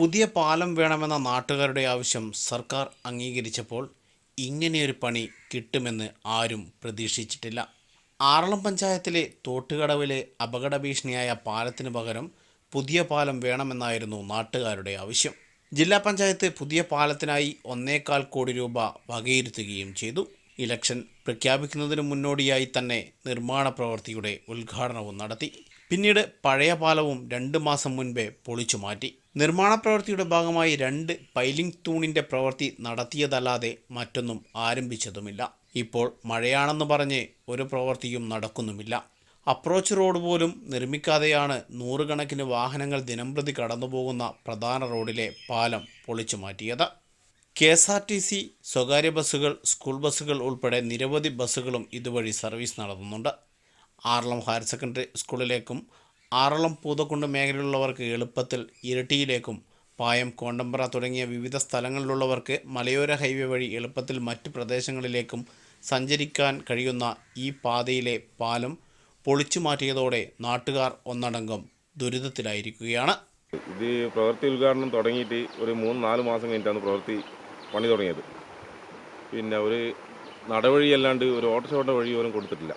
പുതിയ പാലം വേണമെന്ന നാട്ടുകാരുടെ ആവശ്യം സർക്കാർ അംഗീകരിച്ചപ്പോൾ ഇങ്ങനെയൊരു പണി കിട്ടുമെന്ന് ആരും പ്രതീക്ഷിച്ചിട്ടില്ല. ആറളം പഞ്ചായത്തിലെ തോട്ടുകടവിലെ അപകട ഭീഷണിയായ പാലത്തിന് പകരം പുതിയ പാലം വേണമെന്നായിരുന്നു നാട്ടുകാരുടെ ആവശ്യം. ജില്ലാ പഞ്ചായത്ത് പുതിയ പാലത്തിനായി ഒന്നേകാൽ കോടി രൂപ വകയിരുത്തുകയും ചെയ്തു. ഇലക്ഷൻ പ്രഖ്യാപിക്കുന്നതിന് മുന്നോടിയായി തന്നെ നിർമ്മാണ പ്രവൃത്തിയുടെ ഉദ്ഘാടനവും നടത്തി. പിന്നീട് പഴയ പാലവും രണ്ട് മാസം മുൻപേ പൊളിച്ചു മാറ്റി. നിർമ്മാണ പ്രവൃത്തിയുടെ ഭാഗമായി രണ്ട് പൈലിംഗ് തൂണിന്റെ പ്രവൃത്തി നടത്തിയതല്ലാതെ മറ്റൊന്നും ആരംഭിച്ചതുമില്ല. ഇപ്പോൾ മഴയാണെന്ന് പറഞ്ഞ് ഒരു പ്രവൃത്തിയും നടക്കുന്നുമില്ല. അപ്രോച്ച് റോഡ് പോലും നിർമ്മിക്കാതെയാണ് നൂറുകണക്കിന് വാഹനങ്ങൾ ദിനംപ്രതി കടന്നുപോകുന്ന പ്രധാന റോഡിലെ പാലം പൊളിച്ചു മാറ്റിയത്. K S R T C സ്വകാര്യ ബസ്സുകൾ സ്കൂൾ ബസ്സുകൾ ഉൾപ്പെടെ നിരവധി ബസ്സുകളും ഇതുവഴി സർവീസ് നടത്തുന്നുണ്ട്. ആറളം ഹയർ സെക്കൻഡറി സ്കൂളിലേക്കും ആറളം പൂതക്കുണ്ട് മേഖലയിലുള്ളവർക്ക് എളുപ്പത്തിൽ ഇരട്ടിയിലേക്കും പായം കോണ്ടമ്പറ തുടങ്ങിയ വിവിധ സ്ഥലങ്ങളിലുള്ളവർക്ക് മലയോര ഹൈവേ വഴി എളുപ്പത്തിൽ മറ്റ് പ്രദേശങ്ങളിലേക്കും സഞ്ചരിക്കാൻ കഴിയുന്ന ഈ പാതയിലെ പാലം പൊളിച്ചു മാറ്റിയതോടെ നാട്ടുകാർ ഒന്നടങ്കം ദുരിതത്തിലായിരിക്കുകയാണ്. ഇത് പ്രവൃത്തി ഉദ്ഘാടനം തുടങ്ങിയിട്ട് ഒരു മൂന്ന് നാല് മാസം കഴിഞ്ഞിട്ടാണ് പ്രവൃത്തി പണി തുടങ്ങിയത്. പിന്നെ ഒരു നടവഴി അല്ലാണ്ട് ഒരു ഓട്ടോഷോട്ട വഴി പോലും കൊടുത്തിട്ടില്ല.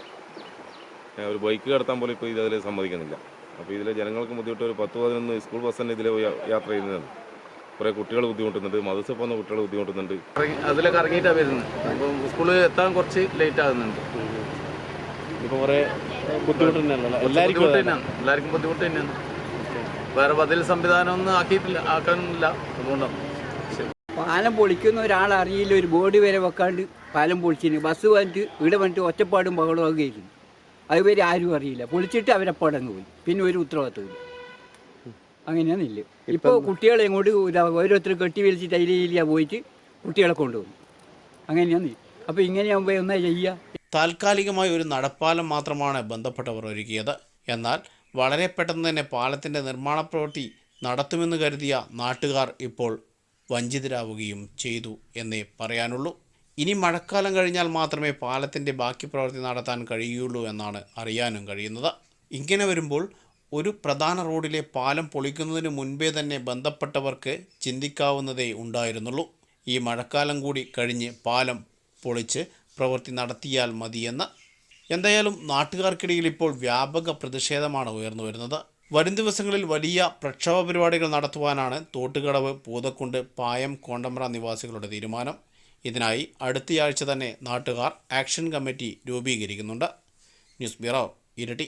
ഒരു ബൈക്ക് കടത്താൻ പോലും ഇപ്പോൾ ഇതിൽ സമ്മതിക്കുന്നില്ല. അപ്പോൾ ഇതിലെ ജനങ്ങൾക്ക് ബുദ്ധിമുട്ട് ഒരു പത്ത് പതിനൊന്ന് സ്കൂൾ ബസ് തന്നെ ഇതിലെ യാത്ര ചെയ്യുന്നതാണ്. കുറേ കുട്ടികൾ ബുദ്ധിമുട്ടുന്നുണ്ട് മദ്രസ പോകുന്ന കുട്ടികൾ ബുദ്ധിമുട്ടുന്നുണ്ട്. അതിലൊക്കെ ഇറങ്ങിയിട്ടാണ് വരുന്നത്. അപ്പം സ്കൂളിൽ എത്താൻ കുറച്ച് ലേറ്റ് ആകുന്നുണ്ട്. ഇപ്പോൾ കുറേ ബുദ്ധിമുട്ട് തന്നെയല്ലോ? എല്ലാവർക്കും തന്നെയാണ്. എല്ലാവർക്കും ബുദ്ധിമുട്ട് തന്നെയാണ്. വേറെ ബദൽ സംവിധാനം ഒന്നും ആക്കിയിട്ടില്ല ആക്കാനില്ല അതുകൊണ്ടാണ് ശരി. പാലം പൊളിക്കുന്ന ഒരാൾ അറിയില്ല ഒരു ബോർഡ് വരെ വെക്കാണ്ട് പാലം പൊളിച്ചിന്. ബസ് വന്നിട്ട് ഇവിടെ വന്നിട്ട് ഒറ്റപ്പാടും ആയിരുന്നു അതുവരെ ആരും അറിയില്ല. പൊളിച്ചിട്ട് അവരപ്പാടങ്ങ് പോയി പിന്നെ ഒരു ഉത്തരവാദിത്തമില്ല അങ്ങനെയാണ് ഇല്ല. ഇപ്പോൾ കുട്ടികളെ ഇങ്ങോട്ട് ഓരോരുത്തർ കെട്ടി വലിച്ചിട്ട് അതിലേലിയാ പോയിട്ട് കുട്ടികളെ കൊണ്ടുപോകും അങ്ങനെയാണ് അപ്പോൾ ഇങ്ങനെയാകുമ്പോൾ എന്നാ ചെയ്യുക താൽക്കാലികമായി ഒരു നടപ്പാലം മാത്രമാണ് ബന്ധപ്പെട്ടവർ ഒരുക്കിയത്. എന്നാൽ വളരെ പെട്ടെന്ന് തന്നെ പാലത്തിന്റെ നിർമ്മാണ പ്രവൃത്തി നടത്തുമെന്ന് കരുതിയ നാട്ടുകാർ ഇപ്പോൾ വഞ്ചിതരാവുകയും ചെയ്തു എന്നേ പറയാനുള്ളൂ. ഇനി മഴക്കാലം കഴിഞ്ഞാൽ മാത്രമേ പാലത്തിന്റെ ബാക്കി പ്രവൃത്തി നടത്താൻ കഴിയുള്ളൂ എന്നാണ് അറിയാനും കഴിയുന്നത്. ഇങ്ങനെ വരുമ്പോൾ ഒരു പ്രധാന റോഡിലെ പാലം പൊളിക്കുന്നതിന് മുൻപേ തന്നെ ബന്ധപ്പെട്ടവർക്ക് ചിന്തിക്കാവുന്നതേ ഉണ്ടായിരുന്നുള്ളൂ. ഈ മഴക്കാലം കൂടി കഴിഞ്ഞ് പാലം പൊളിച്ച് പ്രവൃത്തി നടത്തിയാൽ മതിയെന്ന്. എന്തായാലും നാട്ടുകാർക്കിടയിൽ ഇപ്പോൾ വ്യാപക പ്രതിഷേധമാണ് ഉയർന്നു വരുന്നത്. വരും ദിവസങ്ങളിൽ വലിയ പ്രക്ഷോഭ പരിപാടികൾ നടത്തുവാനാണ് തോട്ടുകടവ് പൂതക്കുണ്ട് പായം കോണ്ടമ്പ്ര നിവാസികളുടെ തീരുമാനം. ഇതിനായി അടുത്തയാഴ്ച തന്നെ നാട്ടുകാർ action committee രൂപീകരിക്കുന്നുണ്ട്. News bureau Iritty.